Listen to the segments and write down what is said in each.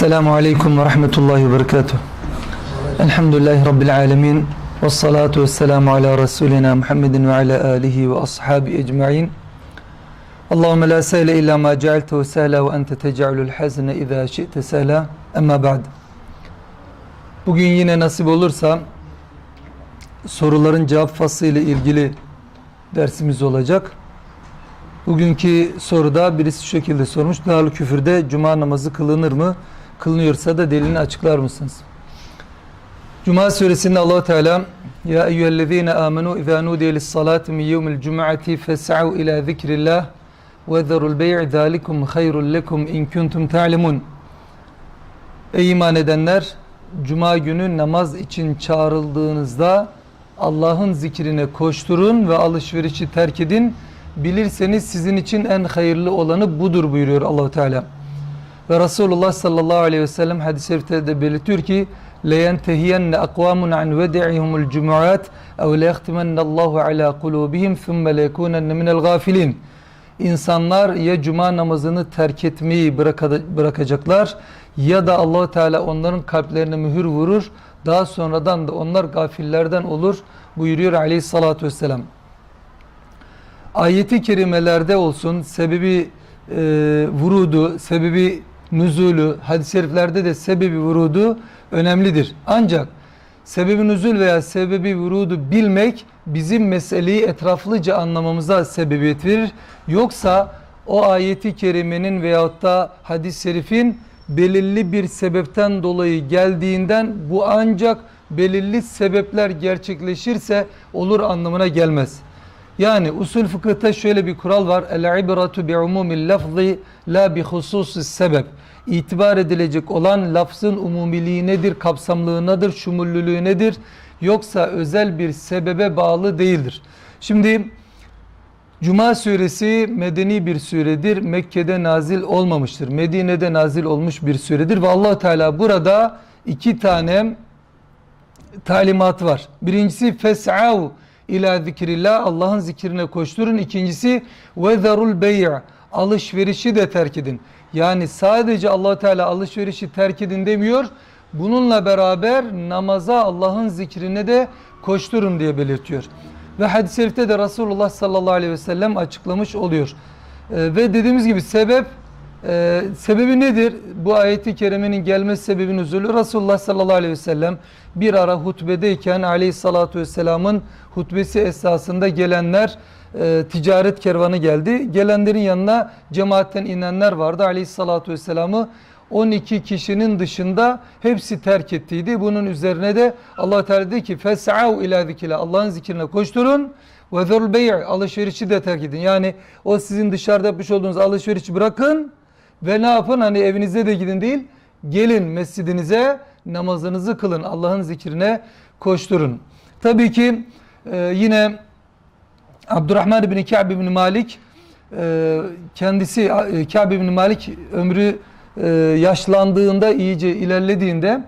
Esselamu Aleyküm ve Rahmetullahi ve Berekatuhu. Elhamdülillahi Rabbil Alemin. Ve salatu ve selamu ala Resulina Muhammedin ve ala alihi ve ashabi ecma'in. Allahümme la sehle illa ma cealtehu sehla ve ente teca'lul hazne izâ şi'te sehla. Emma ba'd. Bugün yine nasip olursa soruların cevap faslı ile ilgili dersimiz olacak. Bugünkü soruda birisi şu şekilde sormuş. Dağlı küfürde cuma namazı kılınır mı? Kılınıyorsa da delilini açıklar mısınız? Cuma suresinde allah Teala Ya eyyühellezine amenu izâ nudiye lissalâti min yevmil cum'ati fes'av ila zikrillah ve zerul bey'i zâlikum hayrul lekum in kuntum ta'lemun Ey iman edenler Cuma günü namaz için çağrıldığınızda Allah'ın zikrine koşturun ve alışverişi terk edin. Bilirseniz sizin için en hayırlı olanı budur buyuruyor Allahu Teala. Ve Resulullah sallallahu aleyhi ve sellem hadis-i şerifte de belirtiyor ki لَيَنْتَهِيَنَّ أَقْوَامٌ عَنْ وَدَعِهُمُ الْجُمُعَاتِ اَوْ لَيَخْتِمَنَّ اللّٰهُ عَلَى قُلُوبِهِمْ ثُمَّ لَيَكُونَنَّ مِنَ الْغَافِلِينَ İnsanlar ya cuma namazını terk etmeyi bırakacaklar ya da allah Teala onların kalplerine mühür vurur. Daha sonradan da onlar gafillerden olur buyuruyor aleyhissalatü vesselam. Ayeti kerimelerde olsun sebebi e, vurudu, sebebi nüzulü, hadis-i şeriflerde de sebebi vurudu önemlidir. Ancak sebebi nüzul veya sebebi vurudu bilmek bizim meseleyi etraflıca anlamamıza sebebiyet verir. Yoksa o ayeti kerimenin veyahut da hadis-i şerifin belirli bir sebepten dolayı geldiğinden bu ancak belirli sebepler gerçekleşirse olur anlamına gelmez. Yani usul fıkıhta şöyle bir kural var. El ibratu bi umumil lafzi la bi hususis sebep. İtibar edilecek olan lafzın umumiliği nedir, kapsamlığı nedir, şumullülüğü nedir? Yoksa özel bir sebebe bağlı değildir. Şimdi Cuma suresi medeni bir suredir. Mekke'de nazil olmamıştır. Medine'de nazil olmuş bir suredir ve Allah Teala burada iki tane talimat var. Birincisi fes'av ila zikrillah Allah'ın zikrine koşturun. İkincisi ve zarul bey' alışverişi de terk edin. Yani sadece Allah Teala alışverişi terk edin demiyor. Bununla beraber namaza Allah'ın zikrine de koşturun diye belirtiyor. Ve hadis-i şerifte de Resulullah sallallahu aleyhi ve sellem açıklamış oluyor. Ee, ve dediğimiz gibi sebep e, sebebi nedir? Bu ayeti kerimenin gelmesi sebebinin üzülü Resulullah sallallahu aleyhi ve sellem bir ara hutbedeyken aleyhissalatu vesselamın hutbesi esasında gelenler e, ticaret kervanı geldi. Gelenlerin yanına cemaatten inenler vardı. Aleyhissalatu vesselamı 12 kişinin dışında hepsi terk ettiydi. Bunun üzerine de Allah Teala dedi ki fes'au ila zikrillah. Allah'ın zikrine koşturun. Ve zerul bey' alışverişi de terk edin. Yani o sizin dışarıda yapmış olduğunuz alışverişi bırakın ve ne yapın? Hani evinize de gidin değil. Gelin mescidinize namazınızı kılın. Allah'ın zikrine koşturun. Tabii ki e, yine Abdurrahman bin Ka'b bin Malik e, kendisi e, Ka'b bin Malik ömrü e, yaşlandığında iyice ilerlediğinde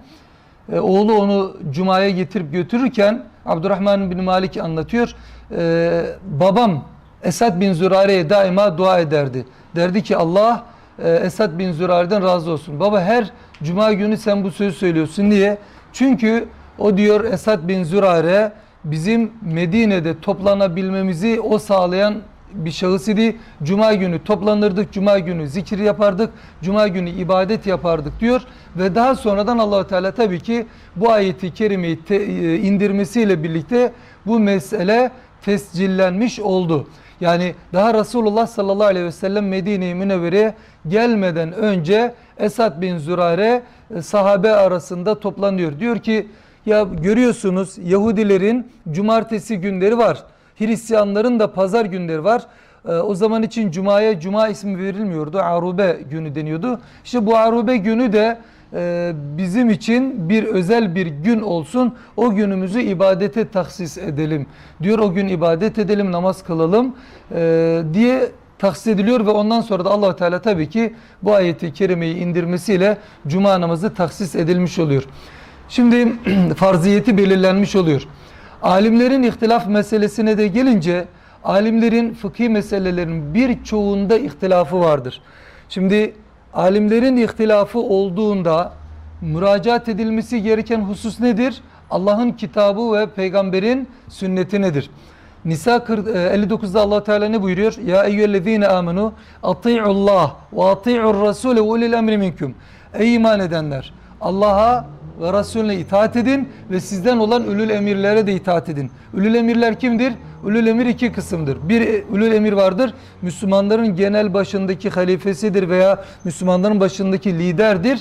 e, oğlu onu cumaya getirip götürürken Abdurrahman bin Malik anlatıyor. E, babam Esad bin Zürare'ye daima dua ederdi. Derdi ki Allah Esad bin Zürare'den razı olsun. Baba her cuma günü sen bu sözü söylüyorsun. Niye? Çünkü o diyor Esad bin Zürare bizim Medine'de toplanabilmemizi o sağlayan bir şahıs idi. Cuma günü toplanırdık, cuma günü zikir yapardık, cuma günü ibadet yapardık diyor ve daha sonradan Allahu Teala tabii ki bu ayeti kerimeyi te, indirmesiyle birlikte bu mesele tescillenmiş oldu. Yani daha Resulullah sallallahu aleyhi ve sellem Medine-i Münevvere'ye gelmeden önce Esad bin Zürare sahabe arasında toplanıyor. Diyor ki ya görüyorsunuz Yahudilerin cumartesi günleri var. Hristiyanların da pazar günleri var. Ee, o zaman için Cuma'ya Cuma ismi verilmiyordu. Arube günü deniyordu. İşte bu Arube günü de e, bizim için bir özel bir gün olsun. O günümüzü ibadete tahsis edelim. Diyor o gün ibadet edelim, namaz kılalım e, diye tahsis ediliyor ve ondan sonra da allah Teala tabii ki bu ayeti kerimeyi indirmesiyle Cuma namazı tahsis edilmiş oluyor. Şimdi farziyeti belirlenmiş oluyor. Alimlerin ihtilaf meselesine de gelince alimlerin fıkhi meselelerin birçoğunda ihtilafı vardır. Şimdi alimlerin ihtilafı olduğunda müracaat edilmesi gereken husus nedir? Allah'ın kitabı ve peygamberin sünneti nedir? Nisa 40 e, 59'da Allah Teala ne buyuruyor? Ya eyyühellezine amenu ati'ullah ve ati'ur rasule ve ulil emri minkum. Ey iman edenler Allah'a ve Resulüne itaat edin ve sizden olan ülül emirlere de itaat edin. Ülül emirler kimdir? Ülül emir iki kısımdır. Bir e, ülül emir vardır. Müslümanların genel başındaki halifesidir veya Müslümanların başındaki liderdir.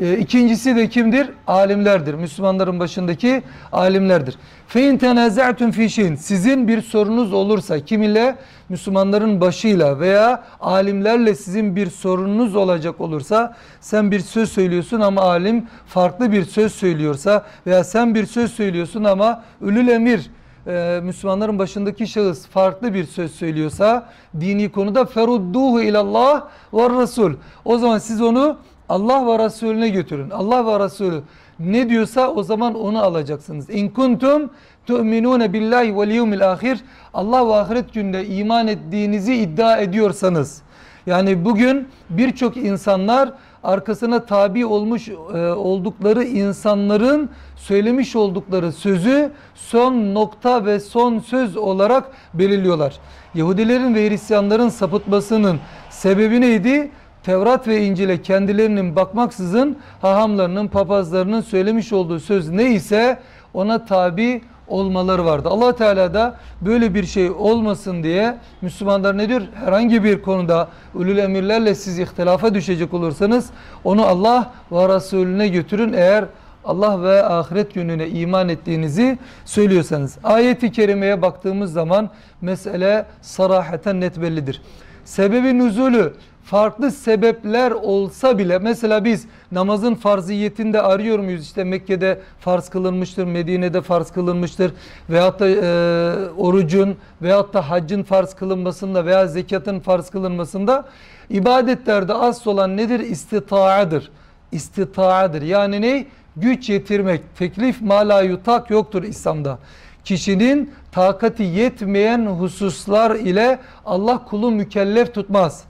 E, İkincisi de kimdir? Alimlerdir. Müslümanların başındaki alimlerdir. Fein tenaza'tun fi şeyin. Sizin bir sorunuz olursa kim ile? Müslümanların başıyla veya alimlerle sizin bir sorununuz olacak olursa sen bir söz söylüyorsun ama alim farklı bir söz söylüyorsa veya sen bir söz söylüyorsun ama ülül emir e, Müslümanların başındaki şahıs farklı bir söz söylüyorsa dini konuda ferudduhu ilallah ve Resul. O zaman siz onu Allah ve Resulüne götürün. Allah ve Resulü ne diyorsa o zaman onu alacaksınız. İn kuntum tu'minune billahi vel yevmil ahir. Allah ve ahiret günde iman ettiğinizi iddia ediyorsanız. Yani bugün birçok insanlar arkasına tabi olmuş e, oldukları insanların söylemiş oldukları sözü son nokta ve son söz olarak belirliyorlar. Yahudilerin ve Hristiyanların sapıtmasının sebebi neydi? Tevrat ve İncil'e kendilerinin bakmaksızın hahamlarının, papazlarının söylemiş olduğu söz neyse ona tabi olmaları vardı. Allah Teala da böyle bir şey olmasın diye Müslümanlar ne diyor? Herhangi bir konuda ulul emirlerle siz ihtilafa düşecek olursanız onu Allah ve Resulüne götürün eğer Allah ve ahiret gününe iman ettiğinizi söylüyorsanız. Ayeti kerimeye baktığımız zaman mesele saraheten net bellidir. Sebebi nüzulü farklı sebepler olsa bile mesela biz namazın farziyetinde arıyor muyuz? İşte Mekke'de farz kılınmıştır, Medine'de farz kılınmıştır veyahut da e, orucun veyahut da haccın farz kılınmasında veya zekatın farz kılınmasında ibadetlerde asıl olan nedir? İstitaadır. İstitaadır. Yani ne? Güç yetirmek. Teklif mala yutak yoktur İslam'da kişinin takati yetmeyen hususlar ile Allah kulu mükellef tutmaz.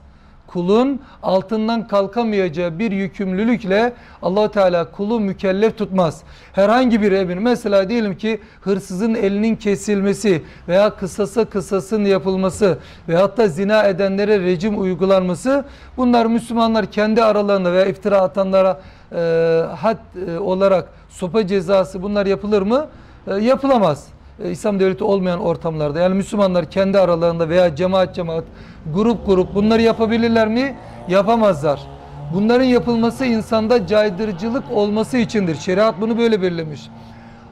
Kulun altından kalkamayacağı bir yükümlülükle allah Teala kulu mükellef tutmaz. Herhangi bir emir mesela diyelim ki hırsızın elinin kesilmesi veya kısasa kısasın yapılması veyahut da zina edenlere rejim uygulanması bunlar Müslümanlar kendi aralarında veya iftira atanlara e, had e, olarak sopa cezası bunlar yapılır mı? E, yapılamaz. E, İslam devleti olmayan ortamlarda yani Müslümanlar kendi aralarında veya cemaat cemaat grup grup bunları yapabilirler mi? Yapamazlar. Bunların yapılması insanda caydırıcılık olması içindir. Şeriat bunu böyle belirlemiş.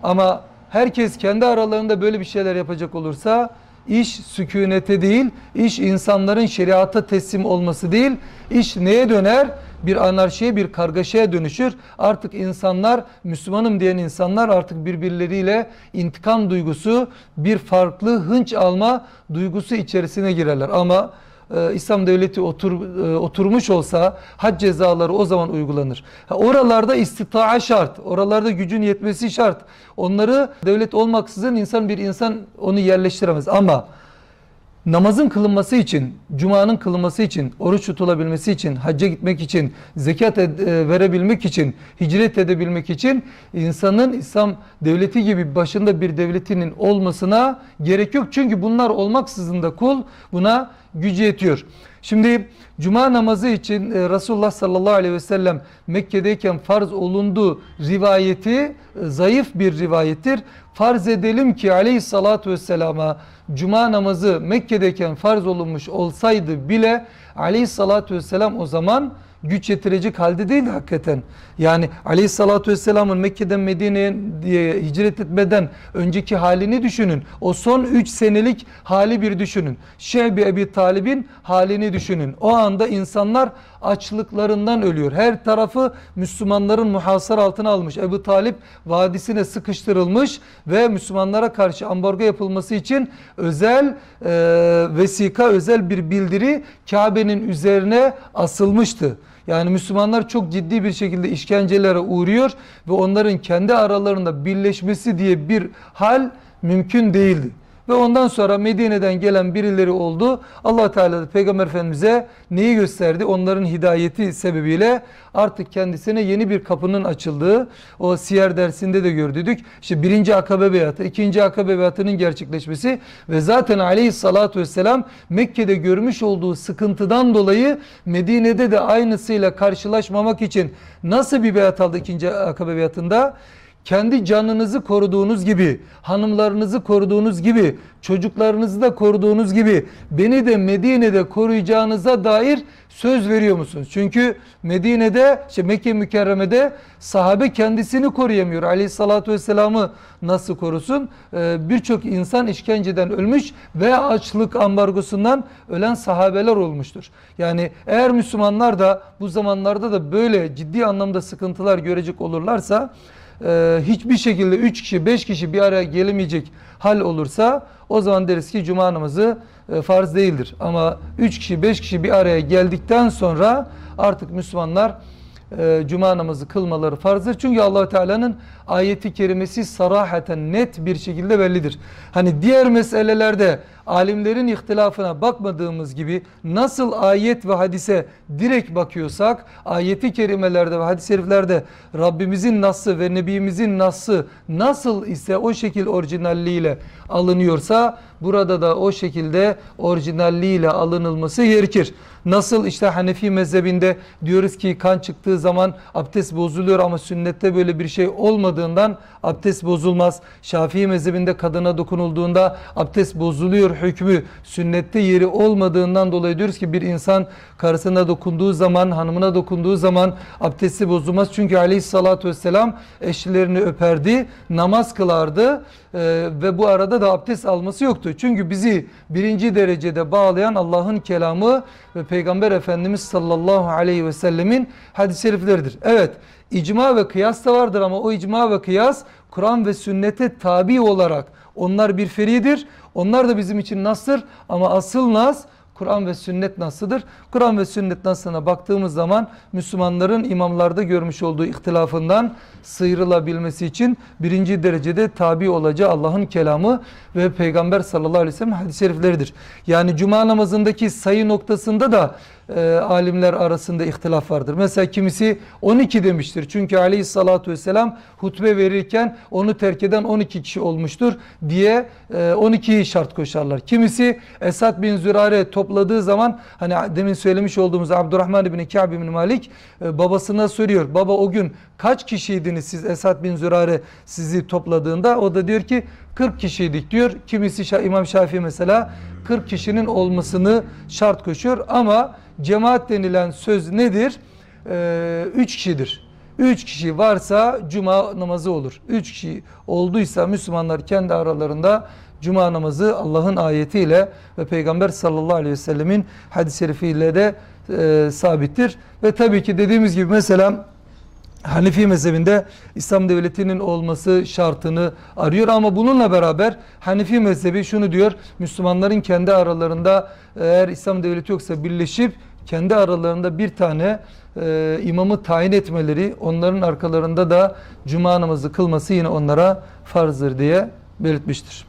Ama herkes kendi aralarında böyle bir şeyler yapacak olursa iş sükunete değil, iş insanların şeriata teslim olması değil, iş neye döner? Bir anarşiye, bir kargaşaya dönüşür. Artık insanlar, Müslümanım diyen insanlar artık birbirleriyle intikam duygusu, bir farklı hınç alma duygusu içerisine girerler. Ama e, İslam devleti otur, e, oturmuş olsa hac cezaları o zaman uygulanır. Ha, oralarda istitaa şart. Oralarda gücün yetmesi şart. Onları devlet olmaksızın insan bir insan onu yerleştiremez. Ama namazın kılınması için, cumanın kılınması için, oruç tutulabilmesi için, hacca gitmek için, zekat e, verebilmek için, hicret edebilmek için insanın İslam devleti gibi başında bir devletinin olmasına gerek yok. Çünkü bunlar olmaksızın da kul buna gücü yetiyor. Şimdi cuma namazı için e, Resulullah sallallahu aleyhi ve sellem Mekke'deyken farz olunduğu rivayeti e, zayıf bir rivayettir. Farz edelim ki aleyhissalatu vesselama cuma namazı Mekke'deyken farz olunmuş olsaydı bile aleyhissalatu vesselam o zaman güç yetirecek halde değil hakikaten. Yani aleyhissalatu vesselamın Mekke'den Medine'ye hicret etmeden önceki halini düşünün. O son 3 senelik hali bir düşünün. Şehbi Ebi Talib'in halini düşünün. O anda insanlar açlıklarından ölüyor. Her tarafı Müslümanların muhasar altına almış. Ebu Talip vadisine sıkıştırılmış ve Müslümanlara karşı ambargo yapılması için özel e, vesika, özel bir bildiri Kabe'nin üzerine asılmıştı. Yani Müslümanlar çok ciddi bir şekilde işkencelere uğruyor ve onların kendi aralarında birleşmesi diye bir hal mümkün değildi. Ve ondan sonra Medine'den gelen birileri oldu. Allah Teala da Peygamber Efendimiz'e neyi gösterdi? Onların hidayeti sebebiyle artık kendisine yeni bir kapının açıldığı o siyer dersinde de gördük. İşte birinci akabe beyatı, ikinci akabe beyatının gerçekleşmesi ve zaten aleyhissalatu vesselam Mekke'de görmüş olduğu sıkıntıdan dolayı Medine'de de aynısıyla karşılaşmamak için nasıl bir beyat aldı ikinci akabe beyatında? Kendi canınızı koruduğunuz gibi, hanımlarınızı koruduğunuz gibi, çocuklarınızı da koruduğunuz gibi beni de Medine'de koruyacağınıza dair söz veriyor musunuz? Çünkü Medine'de, işte Mekke mükerremede sahabe kendisini koruyamıyor. Aleyhissalatü vesselam'ı nasıl korusun? Ee, Birçok insan işkenceden ölmüş veya açlık ambargosundan ölen sahabeler olmuştur. Yani eğer Müslümanlar da bu zamanlarda da böyle ciddi anlamda sıkıntılar görecek olurlarsa e, hiçbir şekilde 3 kişi 5 kişi bir araya gelemeyecek hal olursa o zaman deriz ki cuma namazı e, farz değildir. Ama 3 kişi 5 kişi bir araya geldikten sonra artık Müslümanlar e, cuma namazı kılmaları farzdır. Çünkü allah Teala'nın ayeti kerimesi sarahaten net bir şekilde bellidir. Hani diğer meselelerde alimlerin ihtilafına bakmadığımız gibi nasıl ayet ve hadise direkt bakıyorsak ayeti kerimelerde ve hadis-i şeriflerde Rabbimizin nasıl ve Nebimizin nasıl nasıl ise o şekil orijinalliğiyle alınıyorsa burada da o şekilde orijinalliğiyle alınılması gerekir. Nasıl işte Hanefi mezhebinde diyoruz ki kan çıktığı zaman abdest bozuluyor ama sünnette böyle bir şey olmadığından abdest bozulmaz. Şafii mezhebinde kadına dokunulduğunda abdest bozuluyor hükmü sünnette yeri olmadığından dolayı diyoruz ki bir insan karısına dokunduğu zaman hanımına dokunduğu zaman abdesti bozulmaz. Çünkü aleyhissalatü vesselam eşlerini öperdi, namaz kılardı ee, ve bu arada da abdest alması yoktu. Çünkü bizi birinci derecede bağlayan Allah'ın kelamı ve Peygamber Efendimiz sallallahu aleyhi ve sellemin hadis-i şerifleridir. Evet icma ve kıyas da vardır ama o icma ve kıyas Kur'an ve sünnete tabi olarak onlar bir feridir. Onlar da bizim için nasır ama asıl nas Kur'an ve sünnet nasıdır? Kur'an ve sünnet nasına baktığımız zaman Müslümanların imamlarda görmüş olduğu ihtilafından sıyrılabilmesi için birinci derecede tabi olacağı Allah'ın kelamı ve Peygamber sallallahu aleyhi ve sellem hadis-i şerifleridir. Yani cuma namazındaki sayı noktasında da e, alimler arasında ihtilaf vardır. Mesela kimisi 12 demiştir. Çünkü aleyhissalatu vesselam hutbe verirken onu terk eden 12 kişi olmuştur diye e, 12'yi şart koşarlar. Kimisi Esad bin Zürare topladığı zaman hani demin söylemiş olduğumuz Abdurrahman bin Ka'b bin Malik e, babasına soruyor. Baba o gün kaç kişiydiniz siz Esad bin Zürare sizi topladığında? O da diyor ki 40 kişiydik diyor. Kimisi İmam Şafii mesela 40 kişinin olmasını şart koşuyor ama cemaat denilen söz nedir? 3 ee, kişidir. 3 kişi varsa cuma namazı olur. 3 kişi olduysa Müslümanlar kendi aralarında cuma namazı Allah'ın ayetiyle ve Peygamber sallallahu aleyhi ve sellemin hadis-i şerifiyle de e, sabittir. Ve tabii ki dediğimiz gibi mesela Hanefi mezhebinde İslam devletinin olması şartını arıyor ama bununla beraber Hanefi mezhebi şunu diyor Müslümanların kendi aralarında eğer İslam devleti yoksa birleşip kendi aralarında bir tane e, imamı tayin etmeleri onların arkalarında da cuma namazı kılması yine onlara farzdır diye belirtmiştir.